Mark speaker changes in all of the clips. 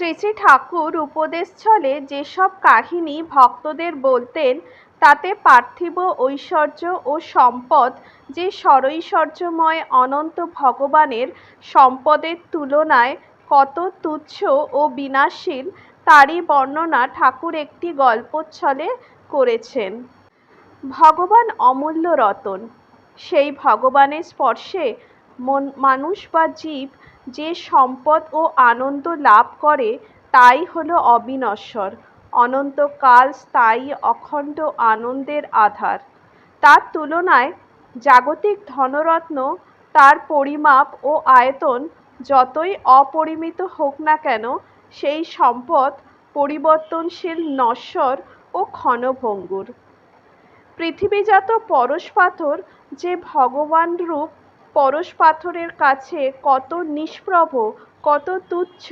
Speaker 1: শ্রী শ্রী ঠাকুর উপদেশ ছলে যেসব কাহিনী ভক্তদের বলতেন, তাতে পার্থিব ঐশ্বর্য ও সম্পদ যে সরৈশ্বর্যময় অনন্ত ভগবানের সম্পদের তুলনায় কত তুচ্ছ ও বিনাশীল, তারই বর্ণনা ঠাকুর একটি গল্পচ্ছলে করেছেন। ভগবান অমূল্য রতন, সেই ভগবানের স্পর্শে মন, মানুষ বা জীব যে সম্পদ ও আনন্দ লাভ করে, তাই হল অবিনশ্বর। অনন্তকাল স্থায়ী, অখণ্ড আনন্দের আধার। তার তুলনায় জাগতিক ধনরত্ন, তার পরিমাপ ও আয়তন যতই অপরিমিত হোক না কেন, সেই সম্পদ পরিবর্তনশীল নশ্বর ও ক্ষণভঙ্গুর। পৃথিবীজাত পরশ পাথর যে ভগবান রূপ পরশ পাথরের কাছে কত নিষ্প্রভ, কত তুচ্ছ।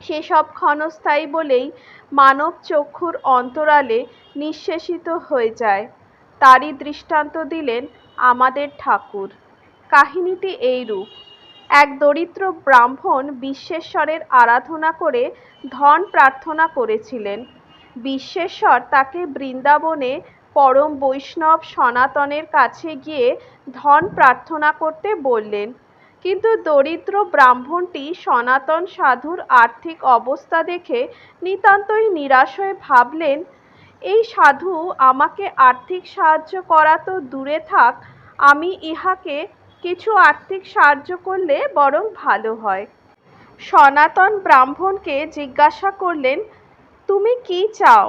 Speaker 1: সেসব ক্ষণস্থায়ী বলেই মানব চক্ষুর অন্তরালে নিঃশেষিত হয়ে যায়। তারই দৃষ্টান্ত দিলেন আমাদের ঠাকুর। কাহিনীটি এইরূপ। এক দরিদ্র ব্রাহ্মণ বিশ্বেশ্বরের আরাধনা করে ধন প্রার্থনা করেছিলেন। বিশ্বেশ্বর তাকে বৃন্দাবনে পরম বৈষ্ণব সনাতনের কাছে গিয়ে ধন প্রার্থনা করতে বললেন। কিন্তু দরিদ্র ব্রাহ্মণটি সনাতন সাধুর আর্থিক অবস্থা দেখে নিতান্তই নিরাশ হয়ে ভাবলেন, এই সাধু আমাকে আর্থিক সাহায্য করা তো দূরে থাক, আমি ইহাকে কিছু আর্থিক সাহায্য করলে বরং ভালো হয়। সনাতন ব্রাহ্মণকে জিজ্ঞাসা করলেন, তুমি কি চাও?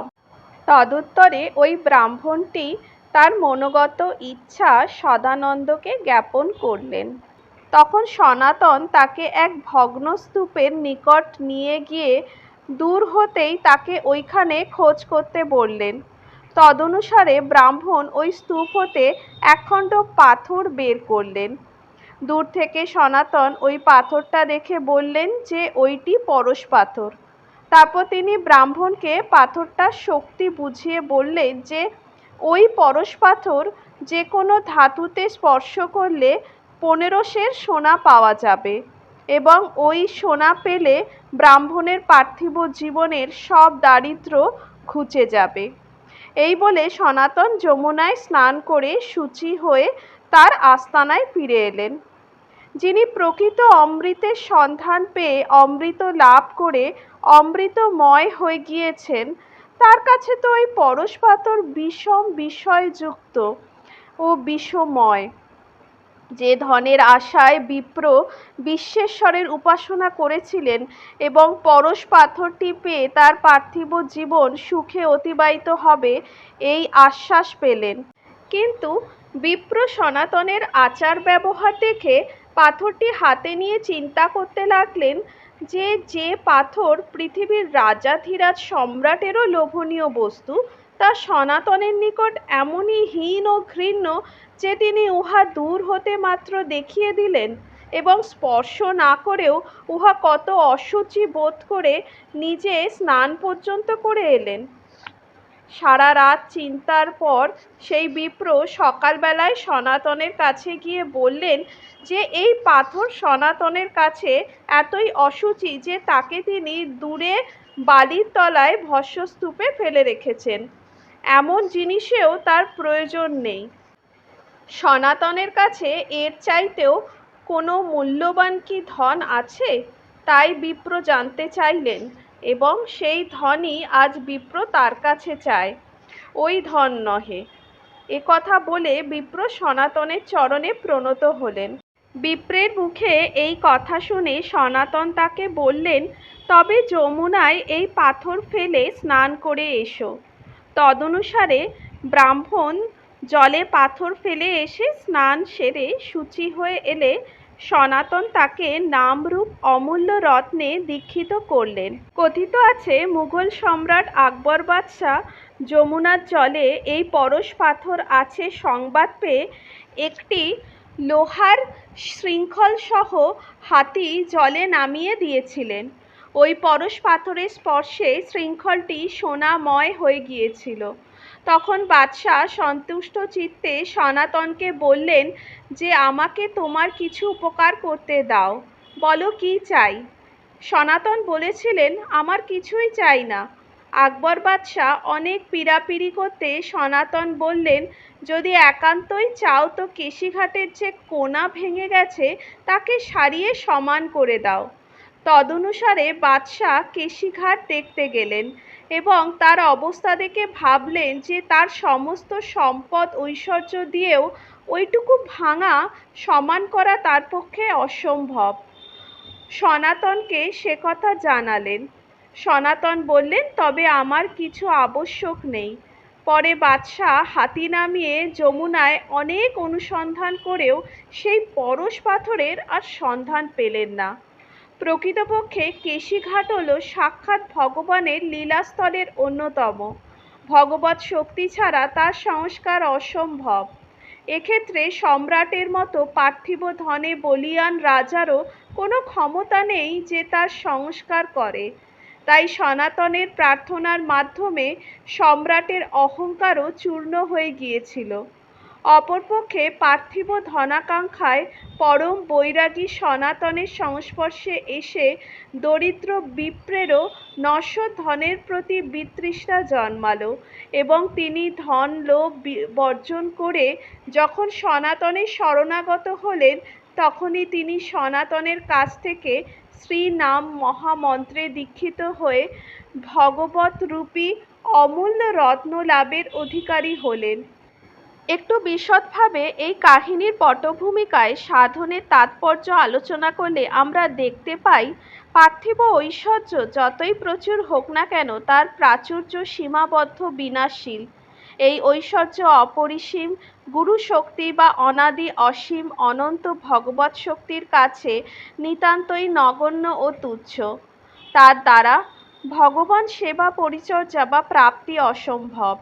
Speaker 1: তদুত্তরে ওই ব্রাহ্মণটি তার মনোগত ইচ্ছা সদানন্দকে জ্ঞাপন করলেন। তখন সনাতন তাকে এক ভগ্ন স্তূপের নিকট নিয়ে গিয়ে দূর হতেই তাকে ওইখানে খোঁজ করতে বললেন। তদনুসারে ব্রাহ্মণ ওই স্তূপ হতে একখণ্ড পাথর বের করলেন। দূর থেকে সনাতন ওই পাথরটা দেখে বললেন যে, ওইটি পরশ পাথর। তারপর তিনি ব্রাহ্মণকে পাথরটার শক্তি বুঝিয়ে বললেন যে, ওই পরশ পাথর যে কোনো ধাতুতে স্পর্শ করলে পনেরো সের সোনা পাওয়া যাবে এবং ওই সোনা পেলে ব্রাহ্মণের পার্থিব জীবনের সব দারিদ্র ঘুচে যাবে এই বলে সনাতন যমুনায় স্নান করে শুচি হয়ে তার আস্তানায় ফিরে এলেন। যিনি প্রকৃত অমৃতের সন্ধান পেয়ে অমৃত লাভ করে অমৃতময় হয়ে গিয়েছেন। তার কাছে তো ওই পরশ পাথর বিষম বিষয়যুক্ত ও বিষময়। যে ধনের আশায় বিপ্র বিশ্বেশ্বরের উপাসনা করেছিলেন এবং পরশ পাথরটি পেয়ে তার পার্থিব জীবন সুখে অতিবাহিত হবে, এই আশ্বাস পেলেন। কিন্তু বিপ্র সনাতনের আচার ব্যবহার দেখে পাথরটি হাতে নিয়ে চিন্তা করতে লাগলেন যে যে পাথর পৃথিবীর রাজা রাজাধিরাজ সম্রাটেরও লোভনীয় বস্তু, তা সনাতনের নিকট এমনই হীন ও ঘৃণ্য যে তিনি উহা দূর হতে মাত্র দেখিয়ে দিলেন এবং স্পর্শ না করেও উহা কত অশুচি বোধ করে নিজে স্নান পর্যন্ত করে এলেন। সারা রাত চিন্তার পর সেই বিপ্র সকালবেলায় সনাতনের কাছে গিয়ে বললেন যে, এই পাথর সনাতনের কাছে এতই অসুচি যে, তাকে তিনি দূরে বালির তলায় ভস্যস্তূপে ফেলে রেখেছেন। এমন জিনিসেও তার প্রয়োজন নেই। সনাতনের কাছে এর চাইতেও কোনো মূল্যবান কি ধন আছে? তাই বিপ্র জানতে চাইলেন। এবং সেই ধনই আজ বিপ্র তার কাছে চায়। ওই ধন নহে। এ কথা বলে বিপ্র সনাতনের চরণে প্রণত হলেন। বিপ্রের মুখে এই কথা শুনে সনাতন তাকে বললেন, তবে যমুনায় এই পাথর ফেলে স্নান করে এসো। তদনুসারে ব্রাহ্মণ জলে পাথর ফেলে এসে স্নান সেরে শুচি হয়ে এলে সনাতন তাকে নামরূপ অমূল্য রত্নে দীক্ষিত করলেন। কথিত আছে, মুঘল সম্রাট আকবর বাদশাহ যমুনার জলে এই পরশ পাথর আছে সংবাদ পেয়ে একটি লোহার শৃঙ্খল সহ হাতি জলে নামিয়ে দিয়েছিলেন। ওই পরশ পাথরের স্পর্শে শৃঙ্খলটি সোনাময় হয়ে গিয়েছিল। তখন বাদশাহ সন্তুষ্ট চিত্তে সনাতনকে বললেন যে, আমাকে তোমার কিছু উপকার করতে দাও। বলো, কি চাই? সনাতন বলেছিলেন, আমার কিছুই চাই না। আকবর বাদশাহ অনেক পীড়াপিড়ি করতে সনাতন বললেন, যদি একান্তই চাও তো কেশিঘাটের যে কোনা ভেঙে গেছে, তাকে সারিয়ে সমান করে দাও। তদনুসারে বাদশাহ কেশিঘাট দেখতে গেলেন। এবং তার অবস্থা দেখে ভাবলেন যে তার সমস্ত সম্পদ, ঐশ্বর্য দিয়েও ওইটুকু ভাঙা সমান করা তার পক্ষে অসম্ভব। সনাতনকে সে কথা জানালেন। সনাতন বললেন, তবে আমার কিছু আবশ্যক নেই। পরে বাদশাহ হাতি নামিয়ে যমুনায় অনেক অনুসন্ধান করেও সেই পরশ পাথরের আর সন্ধান পেলেন না। প্রকৃতপক্ষে কেশিঘাট হল সাক্ষাৎ ভগবানের লীলাস্থলের অন্যতম। ভগবত শক্তি ছাড়া তার সংস্কার অসম্ভব। এক্ষেত্রে সম্রাটের মতো পার্থিব ধনে বলিয়ান রাজারও কোনো ক্ষমতা নেই যে তার সংস্কার করে। তাই সনাতনের প্রার্থনার মাধ্যমে সম্রাটের অহংকারও চূর্ণ হয়ে গিয়েছিল। অপরপক্ষে পার্থিব ধনাকাঙ্ক্ষায় পরম বৈরাগী সনাতনের সংস্পর্শে এসে দরিদ্র বিপ্রেরও নশ্বর ধনের প্রতি বিতৃষ্ণা জন্মালো এবং তিনি ধন লোভ বর্জন করে যখন সনাতনের শরণাগত হলেন, তখনই তিনি সনাতনের কাছ থেকে শ্রী নাম মহামন্ত্রে দীক্ষিত হয়ে ভগবত রূপী অমূল্য রত্ন লাভের অধিকারী হলেন। একটু বিশদভাবে এই কাহিনীর পটভূমিকায় সাধনের তাৎপর্য আলোচনা করলে আমরা দেখতে পাই, পার্থিব ঐশ্বর্য যতই প্রচুর হোক না কেন তার প্রাচুর্য সীমাবদ্ধ বিনাশীল এই ঐশ্বর্য অপরিসীম গুরু শক্তি বা অনাদি অসীম, অনন্ত ভগবত শক্তির কাছে নিতান্তই নগণ্য ও তুচ্ছ। তার দ্বারা ভগবান সেবা, পরিচর্যা বা প্রাপ্তি অসম্ভব।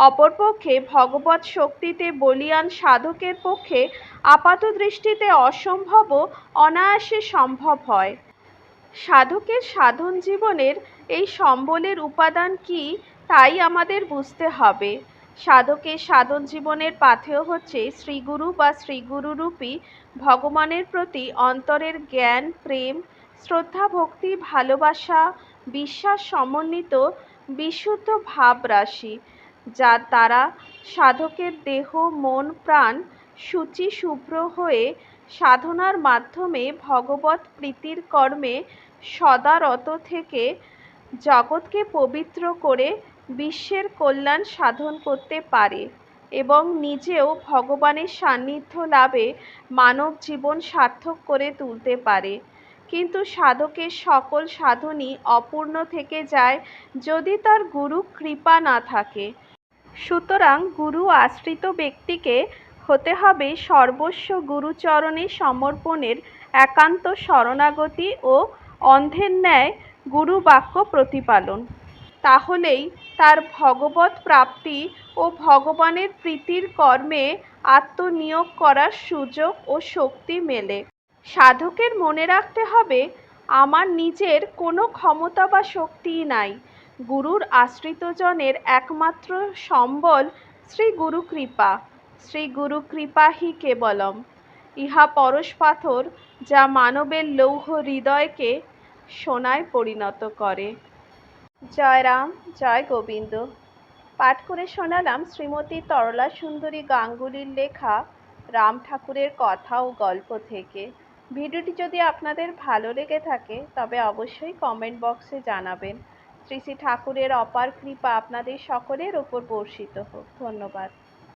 Speaker 1: অপরপক্ষে ভগবৎ শক্তিতে বলিয়ান সাধকের পক্ষে আপাত দৃষ্টিতে অসম্ভবও অনায়াসে সম্ভব হয়। সাধকের সাধন জীবনের এই সম্বলের উপাদান কি, তাই আমাদের বুঝতে হবে। সাধকের সাধন জীবনের পাথেয় হচ্ছে শ্রীগুরু বা শ্রীগুরুরূপী ভগবানের প্রতি অন্তরের জ্ঞান, প্রেম, শ্রদ্ধা, ভক্তি, ভালোবাসা, বিশ্বাস সমন্বিত বিশুদ্ধ ভাবরাশি যার দ্বারা সাধকের দেহ, মন, প্রাণ শুচি শুভ্র হয়ে সাধনার মাধ্যমে ভগবত প্রীতির কর্মে সদারত থেকে জগৎকে পবিত্র করে বিশ্বের কল্যাণ সাধন করতে পারে এবং নিজেও ভগবানের সান্নিধ্য লাভে মানব জীবন সার্থক করে তুলতে পারে। কিন্তু সাধকের সকল সাধনই অপূর্ণ থেকে যায় যদি তার গুরু কৃপা না থাকে। সুতরাং গুরু আশ্রিত ব্যক্তিকে হতে হবে সর্বস্ব গুরুচরণে সমর্পণের একান্ত শরণাগতি ও অন্ধের ন্যায় গুরু বাক্য প্রতিপালন। তাহলেই তার ভগবত প্রাপ্তি ও ভগবানের প্রীতির কর্মে আত্মনিয়োগ করার সুযোগ ও শক্তি মেলে। সাধকের মনে রাখতে হবে, আমার নিজের কোনো ক্ষমতা বা শক্তিই নাই। গুরুর আশ্রিতজনের একমাত্র সম্বল শ্রী গুরু কৃপা, শ্রী গুরু কৃপা হি কেবলম। ইহা পরশ পাথর যা মানবের লৌহ হৃদয়কে সোনায় পরিণত করে। জয় রাম, জয় গোবিন্দ। পাঠ করে শোনালাম শ্রীমতী তরলা সুন্দরী গাঙ্গুলির লেখা রাম ঠাকুরের কথা ও গল্প থেকে। ভিডিওটি যদি আপনাদের ভালো লেগে থাকে, তবে অবশ্যই কমেন্ট বক্সে জানাবেন। শ্রী শ্রী ঠাকুরের অপার কৃপা আপনাদের সকলের ওপর বর্ষিত হোক। ধন্যবাদ।